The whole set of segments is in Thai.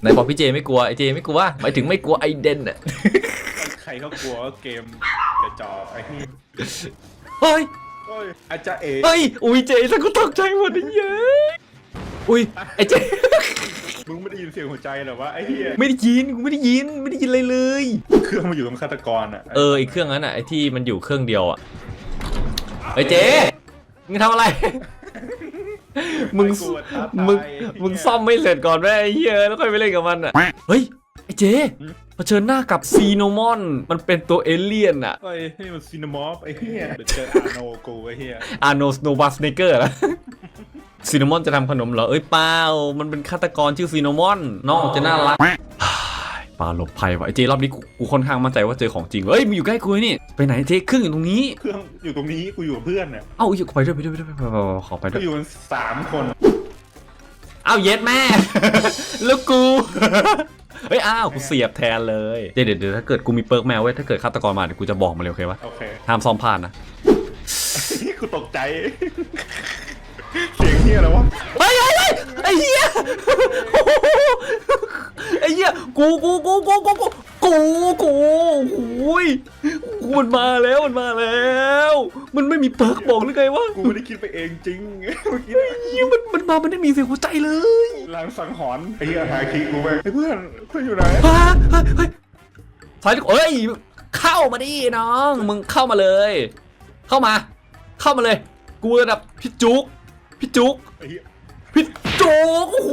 ไหนบอกพี่เจไม่กลัวไอเจไม่กลัวหมายถึงไม่กลัวไอเดนอะใครเขากลัวว่าเกมกระจอกไอ้นี่เฮ้ยโอ้ยอาจารย์เอ๋เฮ้ยอุ้ยเจฉันก็ตกใจหมดเลยเย้ยอุ้ยไอเจมึงไม่ได้ยินเสียงหัวใจเหรอวะไอ้เหี้ยไม่ได้ยินกูไม่ได้ยินไม่ได้ยินอะไรเลยเครื่องมันอยู่ตรงฆาตกรอะเออไอเครื่องนั้นอะไอที่มันอยู่เครื่องเดียวอะไอเจมึงทำอะไร มึงไกลัวท้าทายมึงไอ้เหี้ยมึงซ่อมไม่เสร็จก่อนแม่ไอ้เหี้ยแล้วค่อยไปเล่นกับมันอะ เฮ้ย ไอ้เจเผชิญหน้ากับซีโนมอน มันเป็นตัวเอเลี่ยนอะ ไอ้นี่มันซีนามอฟไอ้เหี้ยเดี๋ยวเจออาโนกูไอ้เหี้ยอาโนสโนบาสเนเกอร์นะซีโนมอนจะทำขนมเหรอ เอ้ยเปล่า มันเป็นฆาตกรชื่อซีโนมอนน้องจะน่ารักปลาหลบภัยว่ะไอ้เจรอบนี้กูกูค่อนข้างมั่นใจว่าเจอของจริงเฮ้ยมันอยู่ใกล้กูนี่ ไปไหนเจเครื่องอยู่ตรงนี้ เครื่องอยู่ตรงนี้กูอยู่กับเพื่อนเนี่ยเอ้าอยู่ไปด้วยไปด้วยไปด้วยไปด้วยไปด้วยขอไปด้ก็วยอยู่กันสามคนเอ้าเย็ดแม่ แล้วกู เฮ้ยอ้าวกูเสียบแทนเลยเดี๋ยวเดี๋ยวเดี๋ยวถ้าเกิดกูมีเปิร์กแมวเว้ยถ้าเกิดฆาตกรมาเดี๋ยวกูจะบอกมาเลยโอเคปะโอเคห้ามซ่อมพลาดนะ กูตกใจ เสียงเหี้ยอะไรวะเฮ้ยเฮ้ยเฮ้ยไอ้เหี้ยไอ้เหี้ยกูกูกูกูกูกูกูกูโอ้ยกูมันมาแล้วมันมาแล้ว มันไม่มีเปิร์กบอกหรือไงวะกูไม่ได้คิดไปเองจริงเมื่อกี้เหี้ยมันมันมามันไม่มีเสียงหัวใจเลยลางสังหรณ์ไอ้เหี้ยหาคีย์กูไปไอ้เพื่อนเพื่อนอยู่ไหนฮะเฮ้ยเฮ้ยถอยดิเอ้ยเข้ามาดิน้องมึงเข้ามาเลย เข้ามา เข้ามาเลย กูระดับพี่จุก พี่จุกไอ้เหี้ยพี่โจ๊กโอ้โห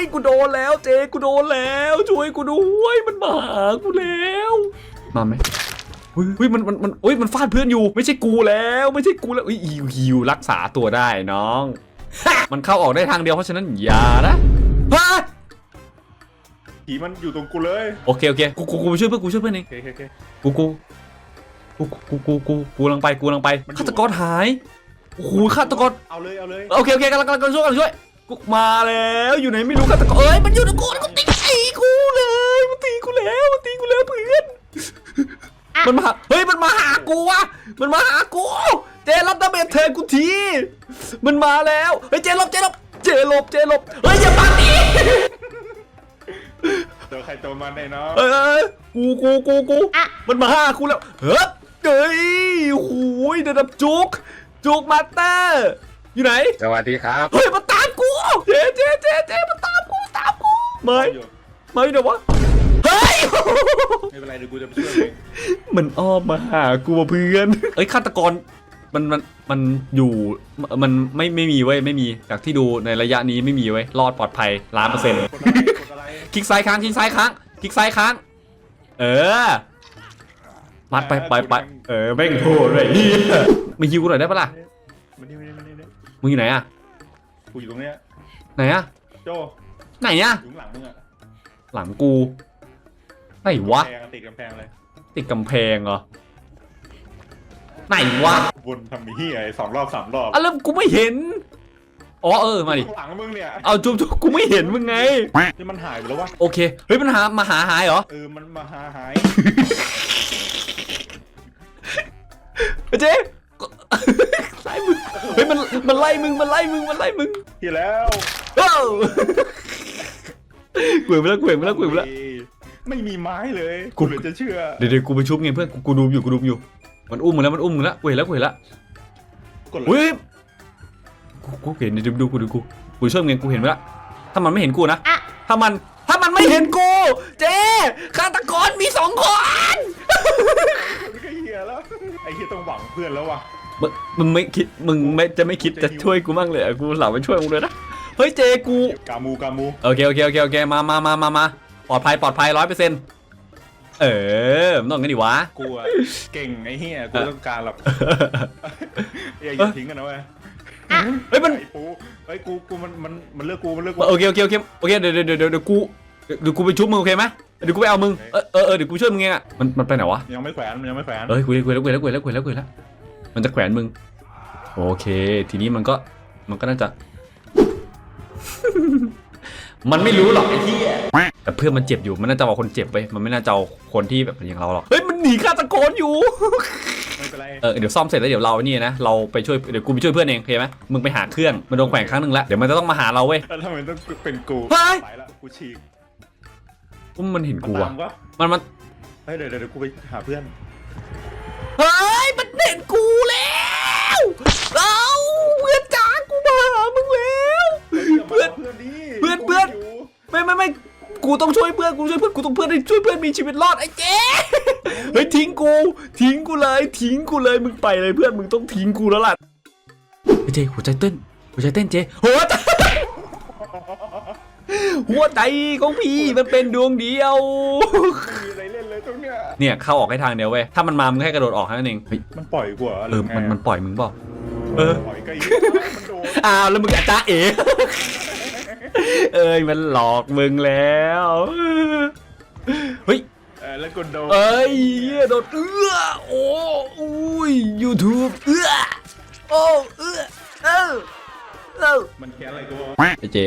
ยกูโดนแล้วเจกูโดนแล้ว ช่วยกูด้วยมันมาหากูแล้วมาไหมเฮ้ยเฮ้ยมันมันมันเฮ้ยมันฟาดเพื่อนอยู่ ไม่ใช่กูแล้ว ไม่ใช่กูแล้วเอ้ยฮิวฮิวรักษาตัวได้น้อง มันเข้าออกได้ทางเดียวเพราะฉะนั้นอย่านะฮะผีมันอยู่ตรงกูเลยโอเคโอเคกูกูกูช่วยเพื่อนกูช่วยเพื่อนเอง โอเคโอเคโอเค กูกูกูกูกูกูกูกำลังไปกูกำลังไปมันอยู่ ฆาตกรหาย โอ้โหฆาตกรเอาเลยเอาเลยโอเคโอเคกำลังกำลังกำลังช่วยกำลังช่วยกูมาแล้วอยู่ไหนไม่รู้ฆาตกรเอ้ยมันอยู่ในกูกูตีกูเลยมันตีกูแล้วมันตีกูแล้วเพื่อนมันมาเฮ้ยมันมาหากูวะมันมาหากูเจรับดาเมจแทนกูทีมันมาแล้วเฮ้ยเจลบเจลบเจลบเจลบเฮ้ยอย่าปาตีตัวใครตัวมันไอ้น้องเอ้ยกูกูกูกูมันมาหากูแล้วเฮ้ยเฮ้ยโอ้โหระดับจุก จุกมาสเตอร์ อยู่ไหน สวัสดีครับ เฮ้ยมันตามกู เจ๊เจ๊เจ๊เจ๊มันตามกูตามกูไม่อยู่ไม่เดี๋ยววะ เฮ้ย ไม่เป็นไรเดี๋ยวกูจะไปช่วยเองมันอ้อมมาหากูว่ะเพื่อน เอ้ยฆาตกรมันมันมันอยู่มันไม่ไม่มีเว้ยไม่มีจากที่ดูในระยะนี้ไม่มีเว้ยรอดปลอดภัยล้านเปอร์เซ็นต์กดอะไรกดอะไรคลิกซ้ายค้างคลิกซ้ายค้างคลิกซ้ายค้าง เออ มัดไปไปไปเออแม่งโหดเลยเหี้ยมาฮิวกูหน่อยได้ปะล่ะมานี่มานี่มานี่มานี่มึงอยู่ไหนอะกูอยู่ตรงเนี้ยไหนอะโจไหนอะอยู่ข้างหลังมึงอะหลังกูไหนวะกำแพงอติดกำแพงเลยติดกำแพงเหรอไหนวะวนทำมีเหี้ยไอ้สองรอบสามรอบอะแล้วกูไม่เห็นอ๋อเออมาดิข้างหลังมึงเนี่ยเอาจุ๊บจุ๊บกูไม่เห็นมึงไงที่มันหายไปแล้ววะโอเคเฮ้ยมันหามาหาหายเหรอเออมันมาหาหาย เจ๊ก็ไล่มึงเฮ้ยมันมันไล่มึงมันไล่มึงมันไล่มึงเหี้ยแล้วเอ้าเกวยไปแล้วเกวยไปแล้วเกวยไปแล้ว ไม่มีไม้เลยกู กูเหลือจะเชื่อเดี๋ยวเดี๋ยวกูไปชุบไงเพื่อนกูกูดูอยู่กูดูอยู่ มันอุ้มมึงแล้วมันอุ้มมึงแล้วกูเห็นแล้วกูเห็นแล้วกดเลยเฮ้ยกูกูเห็นเดี๋ยวดูดูกูดูกูกูช่วยมึงไงกูเห็นไปแล้วถ้ามันไม่เห็นกูนะถ้ามันถ้ามันไม่เห็นกู เจ๊ฆาตกรมีสองคนมัน เหี้ยต้องหวังเพื่อนแล้ววะมึงมึงไม่คิดมึงไม่จะไม่คิดจะช่วยกูบ้างเลยเหรอกูหลับไปช่วยมึงเลยนะเฮ้ยเจกูกามูกามูโอเคโอเคโอเคโอเคมามามามามาปลอดภัยปลอดภัยร้อยเปอร์เซ็นต์เออมันต้องงั้นดิวะ กูอะเก่งไอ้เหี้ยกูต้องการหรอกอย่าอย่าทิ้งกันนะเว้ยเฮ้ยมัน ไอ้ปูไอ้ยกูกูมันมันมันเลือกกูมันเลือกกูโอเคโอเคโอเคโอเคเดี๋ยวเดี๋ยวเดี๋ยวเดี๋ยวกูเดี๋ยวกูไปชุบมึงโอเคไหม เดี๋ยวกูไปเอามึง เออเออเออเดี๋ยวกูช่วยมึงเองอะมันมันไปไหนวะยังไม่แขวนมันยังไม่แขวนเอ้ยกูกูแล้วกูแล้วกูแล้วกูแล้วกูแล้วมันจะแขวนมึง โอเค ทีนี้มันก็มันก็น่าจะ มันไม่รู้หรอกไอ้ที่แต่เพื่อนมันเจ็บอยู่มันน่าจะเอาคนเจ็บไป มันไม่น่าจะเอาคนที่แบบอย่างเราหรอก เฮ้ยมันหนีฆาตกรอยู่ไม่เป็นไรเออเดี๋ยวซ่อมเสร็จแล้วเดี๋ยวเรานี่นะเราไปช่วยเดี๋ยวกูไปช่วยเพื่อนเองโอเคไหมมึงไปหาเครื่องมันโดนแขวนครั้งหนึ่งแล้วเดี๋ยวมันจะต้องมาหาเราเว้ยแล้วทำไมต้องเป็นกูเฮ้ยไปละกูฉีก ว่ามันเห็นมันกูตาอะมก็มันมันเฮ้ยเดี๋ยวเดี๋ยวเดี๋ยวกูไปหาเพื่อนเฮ้ยมันเห็นกูแล้วเอ้าเพื่อนจ้ากูมาหามึงแล้ว เพื่อนเพื่อนดิเพื่อนเพื่อนไม่ไม่ไม่กูต้องช่วยเพื่อนกูช่วยเพื่อนกูต้องเพื่อนให้ช่วยเพื่อนมีชีวิตรอดไอ้เจ๊เฮ้ยทิ้งกู ทิ้งกูเลย ทิ้งกูเลยมึงไปเลยเพื่อนมึงต้องทิ้งกูแล้วล่ะไอ้เจ๊หัวใจเต้นหัวใจเต้นเจ๊หัวใจ หัวใจของพี่มันเป็นดวงเดียว ไม่มีอะไรเล่นเลยตรงเนี้ยเนี่ยเข้าออกให้ทางเดียวเว้ย ถ้ามันมามึงแค่กระโดดออกแค่นั้นเองเฮ้ยมันปล่อยกูเหรอหเอรืออไงมันมันปล่อยมึงเปล่า เออ ปล่อยก็อีกมันโดนอ้าวแล้วมึงอาจ้าเอ๋ เอ้ยมันหลอกมึงแล้ว เฮ้ย เออแล้วกูโดนเอ้ยเหี้ยโดนเอื้อโอ้อุ้ย YouTube เอื้อโอ้เอื้อเออ ไรกูไอเจ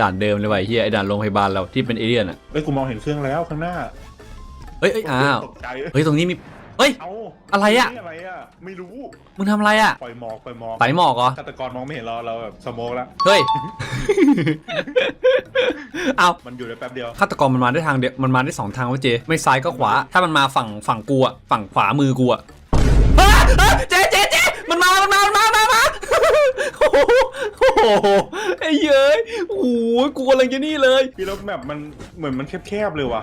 ด่านเดิมเลยว่ะไอ้เฮียไอด่านโรงพยาบาลเราที่เป็นเอเลี่ยนอะเอ้ยกูมองเห็นเครื่องแล้วข้างหน้าเอ้ยเอ้ยอ้าวตกใจเฮ้ยตรงนี้มีเฮ้ย เอาอะไรอะ นี่อะไรอะไม่รู้มึงทำอะไรอะปล่อยหมอกปล่อยหมอกไตหมอกเหรอฆาตกรมองไม่เห็นเราเราแบบสโมกแล้วเฮ้ย เอามันอยู่ได้แป๊บเดียวฆาตกรมันมาได้ทางเดียวมันมาได้สองทางเว้ยเจ ไม่ซ้ายก็ขวา ถ้ามันมาฝั่งฝั่งกูอะฝั่งขวามือกูอะอะอะเจเจเจมันมามันมามันมามันมา โอ้โหโอ้โหไอ้เย้ยโอ้โหกูกำลังจะนี่เลย พี่รถแบบมันเหมือนมันแคบๆเลยว่ะ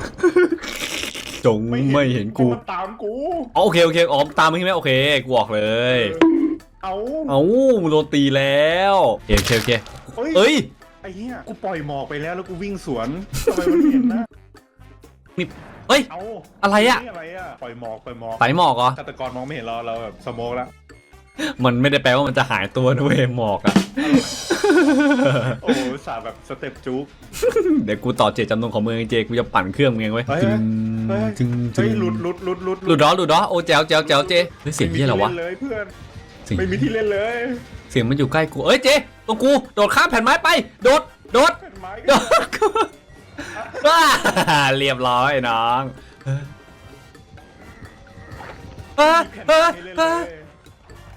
จงไม่เห็นกูมันตามกูอ๋อโอเคโอเคอ๋อตามมึงใช่ไหมโอเคกูออกเลย เอาเอ้ามึงโดนตีแล้วโอเคโอเคโอเคเฮ้ยเอ้ยไอ้เหี้ยกูปล่อยหมอกไปแล้วแล้วกูวิ่งสวนทำไมมันไม่เห็นนะมีเอ้ยเอาอะไรอะนี่อะไรอะปล่อยหมอกปล่อยหมอกไตหมอกเหรอฆาตกรมองไม่เห็นเราเราแบบสโมกแล้ว มันไม่ได้แปลว่ามันจะหายตัวนะเว้ยหมอกอะโอ้โหสาแบบสเต็ปจุ๊กเดี๋ยวกูต่อเจตจำนงของมึงไอ้เจกูจะปั่นเครื่องมึงเองเว้ยเฮ้ยจึงเฮ้ยจึงจึเฮ้ยงหลุดหลุดหลุดหลุดหลุดดอหลุดดอโอ้แจ๋วแจ๋วแจ๋วเจเฮ้ยเสียงเหียอะไรวะไม่มีที่เล่นเลยเพื่อนเสียงไม่มีที่เล่นเลย เสียงมันอยู่ใกล้กูเอ้ยเจตรงกูโดดข้ามแผ่นไม้ไปโดดโดดแผ่นไม้โดก็ดว้าเรียบร้อยน้องเออแผ่นเอไม้อให้เล่นเอเลอย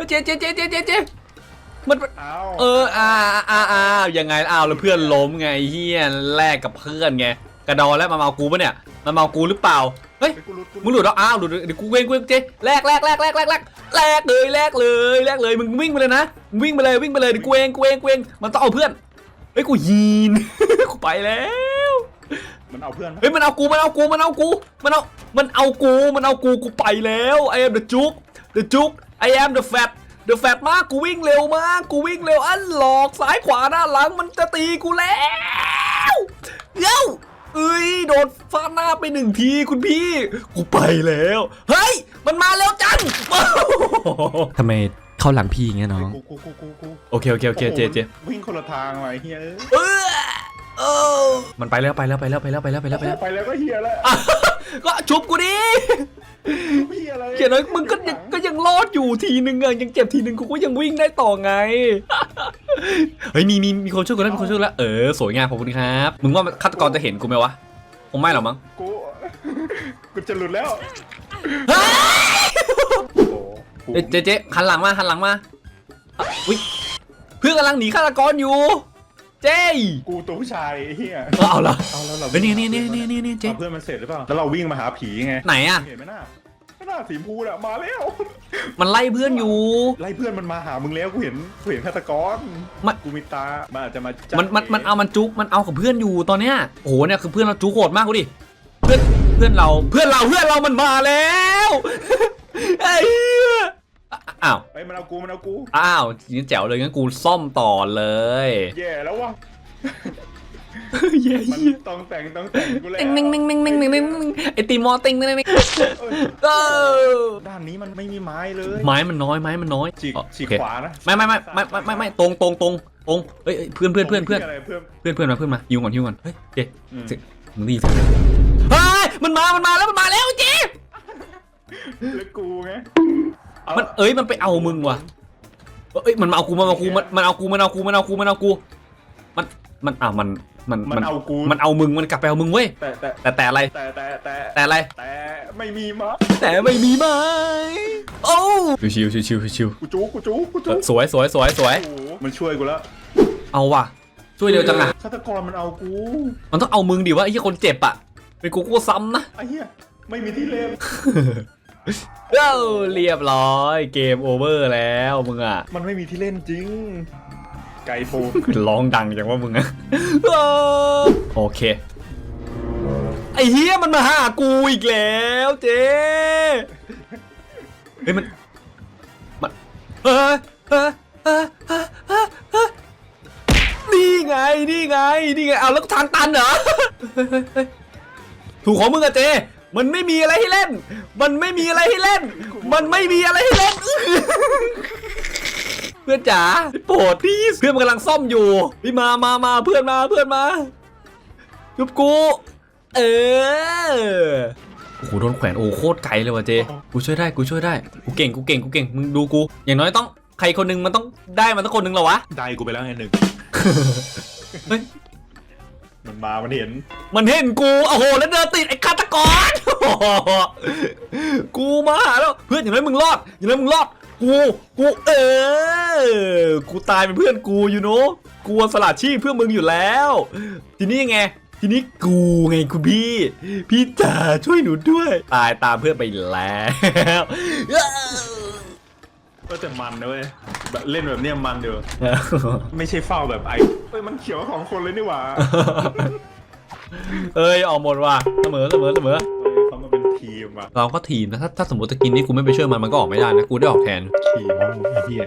เจเจเจเจเจเจมันเอาเอออ้าอ้าอ้าวยังไงอ้าวแล้วเพื่อนล้มไงเฮียแลกกับเพื่อนไงกระดอแล้วมาเมากูปะเนี่ยมาเมากูหรือเปล่าเฮ้ย เฮ้ยกูหลุดกูมึงหลุดแล้วอ้าวหลุดเดี๋ยวกูเว้งกูเว้งเจ๊แลกแลกแลกแลกแลกแลกแลกเลยแลกเลยแลกเลยมึงวิ่งไปเลยนะมึงวิ่งไปเลยวิ่งไปเลยเดี๋ยวกูเองกูเองกูเองมันต้องเอาเพื่อนเฮ้ยกูยีน กูไปแล้วมันเอาเพื่อนเฮ้ยมันเอากูมันเอากูมันเอากูมันเอามันเอากูมันเอากูกูไปแล้ว I am the juke the juke I am the fat the fat มากกูวิ่งเร็วมากกูวิ่งเร็วอันหลอกซ้ายขวาหน้าหลังมันจะตีกูแล้วเดี๋ยวเอ้ยโดนฟาดหน้าไปหนึ่งทีคุณพี่ กูไปแล้ว เฮ้ย มันมาแล้วจังทำไมเข้าหลังพี่อย่างเงี้ยน้องกูกูกูกูกูโอเคโอเคโอเคเจเจวิ่งคนละทางว่ะไอ้เฮียเอ้ยเออเออมันไปแล้วไปแล้วไปแล้วไปแล้วไปแล้วไปแล้วไปแล้วไปแล้วก็เฮียแล้วอะก็ชุบกูดิ เฮียอะไรเขียนน้อยมึงก็ยังก็ยังรอดอยู่ทีนึงอะยังเจ็บทีนึงกูก็ยังวิ่งได้ต่อไง เฮ้ยมีมีมีคนช่วยกูแล้วมีคนช่วยกูแล้วเออสวยงามขอบคุณครับ มึงว่าฆาตกรจะเห็นกูไหมวะคงไม่หรอกมั้งกูกูจะหลุดแล้วเฮ้ยโอ้โหกูเอ้ยเจ๊เจ๊หันหลังมาหันหลังมาอะอุ้ยเพื่อนกำลังหนีฆาตกรอยู่ เจ๊กูตัวผู้ชายไอ้เฮียเออเอาเหรอเอาแล้วเราเฮ้ยนี่นี่นี่นี่นี่นี่เจ๊เอาเพื่อนมันเสร็จหรือเปล่าแล้วเราวิ่งมาหาผีไงไหนอะเห็นไหมน่าไม่น่าสีชมพูน่ะมาแล้วมันไล่เพื่อนอยู่ ไล่เพื่อนมันมาหามึงแล้วกูเห็นกูเห็นฆาตกรมัน กูมีตามันอาจจะมาจับมันมันมันเอามันจุกมันเอากับเพื่อนอยู่ตอนเนี้ยโอ้โหเนี่ยคือเพื่อนเราจุกโหดมากกูดิเพื่อนเพื่อนเราเพื่อนเราเพื่อนเรามันมาแล้วไอ้เหี้ย อะอ้าวไอ้ยมันเอากูมันเอากูอ้าวงั้นแจ๋วเลยงั้นกูซ่อมต่อเลย แย่แล้ววะเย้มันเย้ต้องแต่งต้องแต่งกูแล้วติงมิงมิงมิงมิงมิงมิงมิงไอตีมอติงมิงมิงเอ้ยเออด้านนี้มันไม่มีไม้เลยไม้มันน้อยไม้มันน้อยฉีกอ๋อฉีกโอเคขวานะไม่ไม่ไม่ไม่ไม่ไม่ไม่ตรงตรงตรงตรงเอ้ยเอ้ยเพื่อนเพื่อนเพื่อนเพื่อนอะไรเพื่อนเพื่อนเพื่อนมาเพื่อนมาฮิวก่อนฮิวก่อนเฮ้ยเจ๊อืมเจ๊มึงดีสิเฮ้ยมันมามันมาแล้วมันมาแล้วเจ๊แล้วกูไงอา มันเอ้ยมันไปเอามึงว่ะเอ้ยมันมาเอากูมันมาเอากูมันมันเอากูมันเอากูมันเอากูมันเอากู มันมันอะมันมันมันเอากูมันเอามึงมันกลับไปเอามึงเว้ยแต่แต่แต่แต่อะไรแต่แต่แต่แต่อะไรแต่ไม่มีมาแต่ไม่มีไม้โอ้ชิวชิวชิวชิวชิวกูจูกูจูกูเอจูอสวยสวยสวยสวยโอ้โหมันช่วยกูแล้วเอาว่ะช่วยเร็วจังอะฆาตกรมันเอากู มันต้องเอามึงดิวะไอ้ที่คนเจ็บอะเป็นกูกูซ้ำนะไอ้เหี้ยไม่มีที่เล่น เอ้าเรียบร้อยเกมโอเวอร์แล้วมึงอะมันไม่มีที่เล่นจริง ไก่ปูร้องดังจังว่ามึงอะเออโอเค ไอ้เฮียมันมาหากูอีกแล้วเจ๊เฮ้ยมันมันเฮ้ยเฮ้ยเฮ้ยเฮ้ยเฮ้ยเฮ้ยนี่ไงนี่ไงนี่ไงเอาแล้วทางตันเหรอเฮ้ยเฮ้ยเฮ้ยถูกของมึงอะเจ มันไม่มีอะไรให้เล่น มันไม่มีอะไรให้เล่น มันไม่มีอะไรให้เล่น เพื่อนจ๋าโปรดพี่เพื่อนมันกำลังซ่อมอยู่พี่มามามาเพื่อนมาเพื่อนมายุบกู เออโอ้โหโดนแขวนโอ้โหโคตรไกลเลยว่ะเจ กูช่วยได้กูช่วยได้กูเก่งกูเก่งกูเก่งมึงดูกู อย่างน้อยต้องใครคนหนึงมันต้องได้มันต้องคนหนึงเหรอวะ ได้กูไปแล้วไงหนึ่งเฮ้ย มันมา มันเห็น มันเห็นกู โอ้โห แล้วเดินติดไอ้ฆาตกรโอ้โหกูมาแล้ว เพื่อนอย่างน้มึงรอด อย่างน้มึงรอด กู กูเออ กูตายเป็นเพื่อนกูอยู่เนอะกูสละชีพเพื่อมึงอยู่แล้ว ทีนี้ไง ทีนี้กูไงคุณพี่ พี่จ๋าช่วยหนูด้วย ตายตามเพื่อนไปแล้ว ก็แต่มันนะเว้ยแบบเล่นแบบเนี้ยมันเดียวไม่ใช่เฝ้าแบบไอ้เอ้ยมันเขียวของคนเลยนี่หว่าเอ้ยออกหมดว่ะเสมอเสมอเสมอเออเขามาเป็นทีมอะเราก็ทีมนะถ้าถ้าสมมติตะกินนี่กูไม่ไปช่วยมันมันก็ออกไม่ได้นะกูได้ออกแทน ทีมอะไอ้เหี้ย